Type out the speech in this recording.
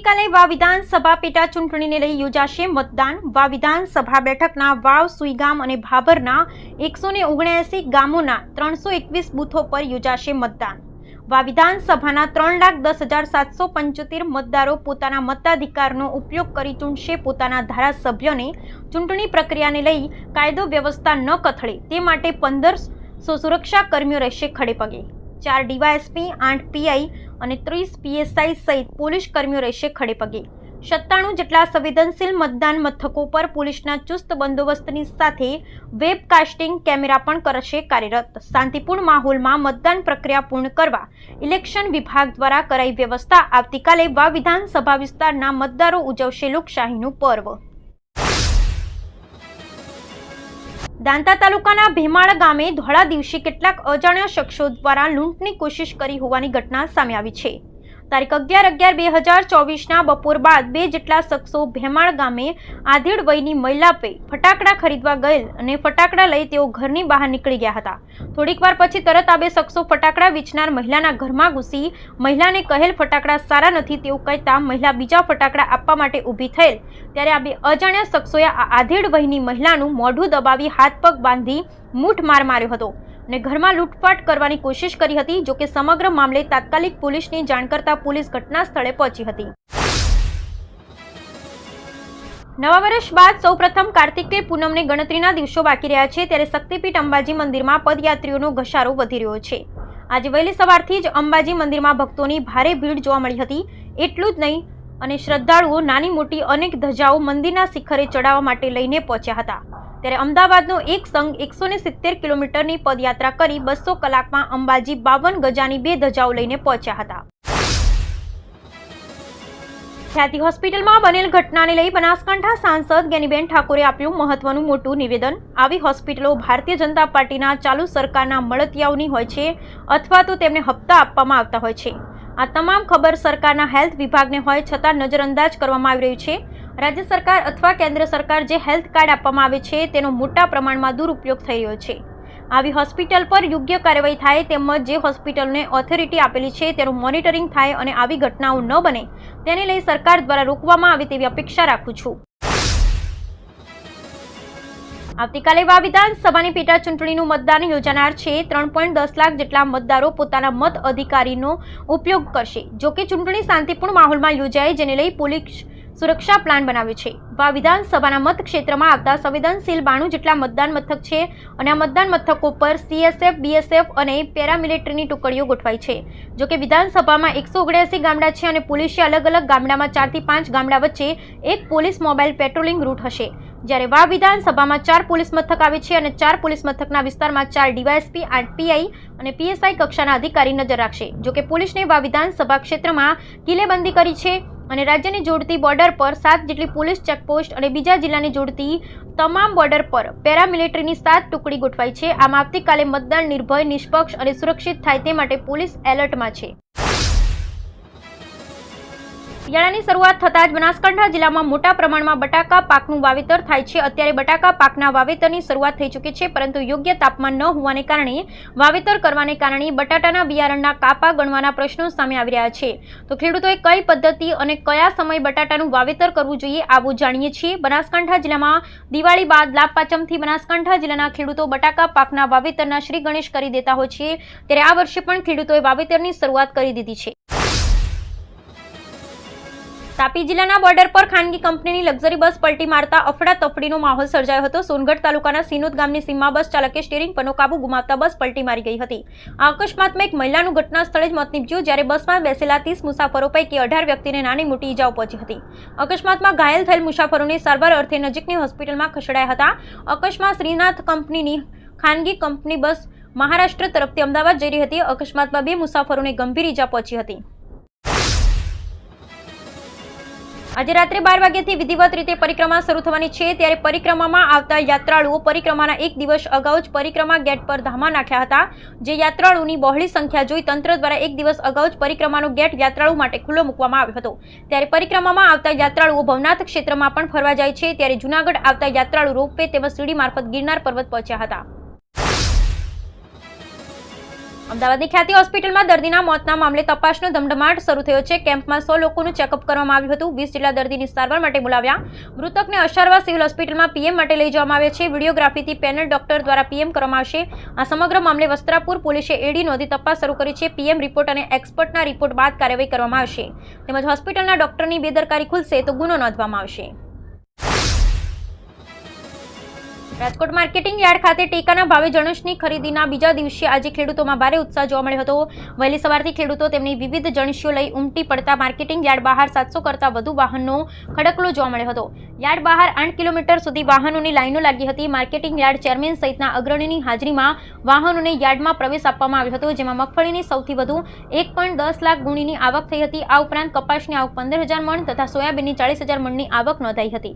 આવતીકાલે વા વિધાનસભા પેટા ચૂંટણીને લઈ યોજાશે મતદાન. વા વિધાનસભા બેઠકના વાવ, સુઈગામ અને ભાભરના એકસો ને ઓગણએંસી ગામોના ત્રણસો એકવીસ બૂથો પર યોજાશે મતદાન. વા વિધાનસભાના ત્રણ લાખ દસ હજાર સાતસો પંચોતેર મતદારો પોતાના મતાધિકારનો ઉપયોગ કરી ચૂંટશે પોતાના ધારાસભ્યોને ચૂંટણી પ્રક્રિયાને લઈ કાયદો વ્યવસ્થા ન કથળે તે માટે પંદરસો સુરક્ષા કર્મીઓ રહેશે ખડેપગે. ચાર ડીવાયએસપી, આઠ પીઆઈ અને ત્રીસ પીએસઆઈ સહિત પોલીસ કર્મીઓ રહેશે ખડેપગે સત્તાણું જેટલા સંવેદનશીલ મતદાન મથકો પર પોલીસના ચુસ્ત બંદોબસ્તની સાથે વેબકાસ્ટિંગ કેમેરા પણ કરશે કાર્યરત. શાંતિપૂર્ણ માહોલમાં મતદાન પ્રક્રિયા પૂર્ણ કરવા ઇલેક્શન વિભાગ દ્વારા કરાઈ વ્યવસ્થા આવતીકાલે વા વિધાનસભા વિસ્તારના મતદારો ઉજવશે લોકશાહીનું પર્વ. દાંતા તાલુકાના ભીમાળ ગામે ધોળા દિવસે કેટલાક અજાણ્યા શખ્સો દ્વારા લૂંટની કોશિશ કરી હોવાની ઘટના સામે આવી છે. તારીખ અગિયાર અગિયાર બે હજાર ચોવીસના બપોર બાદ બે જેટલા શખ્સો ભેમાળ ગામે આધેડ વયની મહિલા પે ફટાકડા ખરીદવા ગયેલ અને ફટાકડા લઈ તેઓ ઘરની બહાર નીકળી ગયા હતા. થોડીક વાર પછી તરત આ બે શખ્સો ફટાકડા વેચનાર મહિલાના ઘરમાં ઘૂસી મહિલાને કહેલ ફટાકડા સારા નથી તેવું કહેતા મહિલા બીજા ફટાકડા આપવા માટે ઊભી થયેલ. ત્યારે આ બે અજાણ્યા શખ્સોએ આ આધેડ વયની મહિલાનું મોઢું દબાવી હાથ પગ બાંધી મૂઠ માર માર્યો હતો. અને ઘરમાં લૂંટફાટ કરવાની કોશિશ કરી હતી જોકે સમગ્ર મામલે તાત્કાલિક પોલીસને જાણ કરતા પોલીસ ઘટના સ્થળે પહોંચી હતી. નવા વર્ષ બાદ સૌપ્રથમ કાર્તિકે પૂનમને ગણતરીના દિવસો બાકી રહ્યા છે, ત્યારે શક્તિપીઠ અંબાજી મંદિરમાં પદયાત્રીઓનો ઘસારો વધી રહ્યો છે. આજે વહેલી સવારથી જ અંબાજી મંદિરમાં ભક્તોની ભારે ભીડ જોવા મળી હતી. એટલું જ નહીં, અને શ્રદ્ધાળુઓ નાની મોટી અનેક ધજાઓ મંદિરના શિખરે ચડાવવા માટે લઈને પહોંચ્યા હતા. ત્યારે અમદાવાદનો એક સંઘ એકસો સિત્તેર કિલોમીટરની પદયાત્રા કરી બસો કલાકમાં અંબાજી બાવન ગજાની બે ધજાઓ લઈને પહોંચ્યા હતા. ખ્યાતિ હોસ્પિટલમાં બનેલ ઘટનાને લઈ બનાસકાંઠા સાંસદ જ્ઞાનીબેન ઠાકોરે આપ્યું મહત્વનું મોટું નિવેદન. આવી હોસ્પિટલો ભારતીય જનતા પાર્ટીના ચાલુ સરકારના મળતિયાઓની હોય છે અથવા તો તેમને હપ્તા આપવામાં આવતા હોય છે. આ તમામ ખબર સરકારના હેલ્થ વિભાગને હોય છતાં નજરઅંદાજ કરવામાં આવી રહ્યું છે. રાજ્ય સરકાર અથવા કેન્દ્ર સરકાર જે હેલ્થ કાર્ડ આપવામાં આવે છે, તેનો મોટા પ્રમાણમાં દુરુપયોગ થઈ રહ્યો છે. આવી હોસ્પિટલ પર યોગ્ય કાર્યવાહી થાય તેમજ જે હોસ્પિટલને ઓથોરિટી આપેલી છે, તેનું મોનિટરિંગ થાય અને આવી ઘટનાઓ ન બને, તેને લઈ સરકાર દ્વારા રોકવામાં આવે તેવી અપેક્ષા રાખું છું. આવતીકાલે વા વિધાનસભાની પેટા ચૂંટણીનું મતદાન યોજાનાર છે. ત્રણ પોઈન્ટ દસ લાખ જેટલા મતદારો પોતાના મત અધિકારીનો ઉપયોગ કરશે. જોકે ચૂંટણી શાંતિપૂર્ણ માહોલમાં યોજાય, જેને લઈ પોલીસ સુરક્ષા પ્લાન બનાવ્યો છે. વા વિધાનસભાના મતક્ષેત્રમાં આવતા સંવેદનશીલ બાણું જેટલા મતદાન મથક છે અને આ મતદાન મથકો પર સીએસએફ બીએસએફ અને પેરામિલિટરીની ટુકડીઓ ગોઠવાઈ છે. જોકે વિધાનસભામાં એકસો ઓગણ્યાસી ગામડા છે અને પોલીસે અલગ અલગ ગામડામાં ચારથી પાંચ ગામડા વચ્ચે એક પોલીસ મોબાઈલ પેટ્રોલિંગ રૂટ હશે. જ્યારે વા વિધાનસભામાં ચાર પોલીસ મથક આવે છે અને ચાર પોલીસ મથકના વિસ્તારમાં ચાર ડીવાયએસપી આઠ પીઆઈ અને પીએસઆઈ કક્ષાના અધિકારી નજર રાખશે. જો કે પોલીસને વા વિધાનસભા ક્ષેત્રમાં કિલ્લેબંધી કરી છે અને રાજ્યને જોડતી બોર્ડર પર સાત જેટલી પોલીસ ચેકપોસ્ટ અને બીજા જિલ્લાને જોડતી તમામ બોર્ડર પર પેરામિલિટરીની સાત ટુકડી ગોઠવાઈ છે. આમ આવતીકાલે મતદાન નિર્ભય, નિષ્પક્ષ અને સુરક્ષિત થાય તે માટે પોલીસ એલર્ટમાં છે. શિયાળાની શરૂઆત થતાં જ બનાસકાંઠા જિલ્લામાં મોટા પ્રમાણમાં બટાકા પાકનું વાવેતર થાય છે. અત્યારે બટાકા પાકના વાવેતરની શરૂઆત થઈ ચૂકી છે, પરંતુ યોગ્ય તાપમાન ન હોવાને કારણે વાવેતર કરવાને કારણે બટાટાના બિયારણના કાપા ગણવાના પ્રશ્નો સામે આવી રહ્યા છે. તો ખેડૂતોએ કઈ પદ્ધતિ અને કયા સમયે બટાટાનું વાવેતર કરવું જોઈએ આવું જાણીએ છીએ. બનાસકાંઠા જિલ્લામાં દિવાળી બાદ લાભપાચમથી બનાસકાંઠા જિલ્લાના ખેડૂતો બટાકા પાકના વાવેતરના શ્રી ગણેશ કરી દેતા હોય છે. ત્યારે આ વર્ષે પણ ખેડૂતોએ વાવેતરની શરૂઆત કરી દીધી છે. તાપી જિલ્લાના બોર્ડર પર ખાનગી કંપનીની લક્ઝરી બસ પલટી મારતા અફડાતફડીનો માહોલ સર્જાયો હતો. સોનગઢ તાલુકાના સિનોદ ગામની સીમા બસ ચાલકે સ્ટીરિંગ પરનો કાબુ ગુમાવતા બસ પલટી મારી ગઈ હતી. આ અકસ્માતમાં એક મહિલાનું ઘટના સ્થળે જ મોત નીપજ્યું જ્યારે બસમાં બેસેલા ત્રીસ મુસાફરો પૈકી અઢાર વ્યક્તિને નાની મોટી ઇજાઓ પહોંચી હતી. અકસ્માતમાં ઘાયલ થયેલ મુસાફરોને સારવાર અર્થે નજીકની હોસ્પિટલમાં ખસેડાયા હતા. અકસ્માત શ્રીનાથ કંપનીની ખાનગી કંપની બસ મહારાષ્ટ્ર તરફથી અમદાવાદ જઈ રહી હતી. અકસ્માતમાં બે મુસાફરોને ગંભીર ઇજા પહોંચી હતી. આજે રાત્રે બાર વાગ્યાથી વિધિવત રીતે પરિક્રમા શરૂ થવાની છે. ત્યારે પરિક્રમામાં આવતા યાત્રાળુઓ પરિક્રમાના એક દિવસ અગાઉ જ પરિક્રમા ગેટ પર ધામા નાખ્યા હતા. જે યાત્રાળુની બહોળી સંખ્યા જોઈ તંત્ર દ્વારા એક દિવસ અગાઉ જ પરિક્રમાનો ગેટ યાત્રાળુ માટે ખુલ્લો મૂકવામાં આવ્યો હતો. ત્યારે પરિક્રમામાં આવતા યાત્રાળુઓ ભવનાથ ક્ષેત્રમાં પણ ફરવા જાય છે. ત્યારે જૂનાગઢ આવતા યાત્રાળુ રોપવે તેમજ સીડી મારફત ગિરનાર પર્વત પહોંચ્યા હતા. અમદાવાદની ખ્યાતિ હોસ્પિટલમાં દર્દીના મોતના મામલે તપાસનો ધમધમાટ શરૂ થયો છે. કેમ્પમાં સો લોકોનું ચેકઅપ કરવામાં આવ્યું હતું. વીસ જેટલા દર્દીની સારવાર માટે બોલાવ્યા. મૃતકને અશારવા સિવિલ હોસ્પિટલમાં પીએમ માટે લઈ જવામાં આવે છે. વિડીયોગ્રાફીથી પેનલ ડોક્ટર દ્વારા પીએમ કરવામાં આવશે. આ સમગ્ર મામલે વસ્ત્રાપુર પોલીસે એડી નોંધી તપાસ શરૂ કરી છે. પીએમ રિપોર્ટ અને એક્સપર્ટના રિપોર્ટ બાદ કાર્યવાહી કરવામાં આવશે. તેમજ હોસ્પિટલના ડોક્ટરની બેદરકારી ખુલશે તો ગુનો નોંધવામાં આવશે. રાજકોટ માર્કેટિંગ યાર્ડ ખાતે ટેકાના ભાવે જણસની ખરીદીના બીજા દિવસે આજે ખેડૂતોમાં ભારે ઉત્સાહ જોવા મળ્યો હતો. વહેલી સવારથી ખેડૂતો તેમની વિવિધ જણસીઓ લઈ ઉમટી પડતા માર્કેટિંગ યાર્ડ બહાર સાતસો કરતાં વધુ વાહનનો ખડકલો જોવા મળ્યો હતો. યાર્ડ બહાર આઠ કિલોમીટર સુધી વાહનોની લાઈનો લાગી હતી. માર્કેટિંગ યાર્ડ ચેરમેન સહિતના અગ્રણીની હાજરીમાં વાહનોને યાર્ડમાં પ્રવેશ આપવામાં આવ્યો હતો, જેમાં મગફળીની સૌથી વધુ એક લાખ ગુણીની આવક થઈ હતી. આ ઉપરાંત કપાસની આવક પંદર હજાર મણ તથા સોયાબીનની ચાળીસ હજાર મણની આવક નોંધાઈ હતી.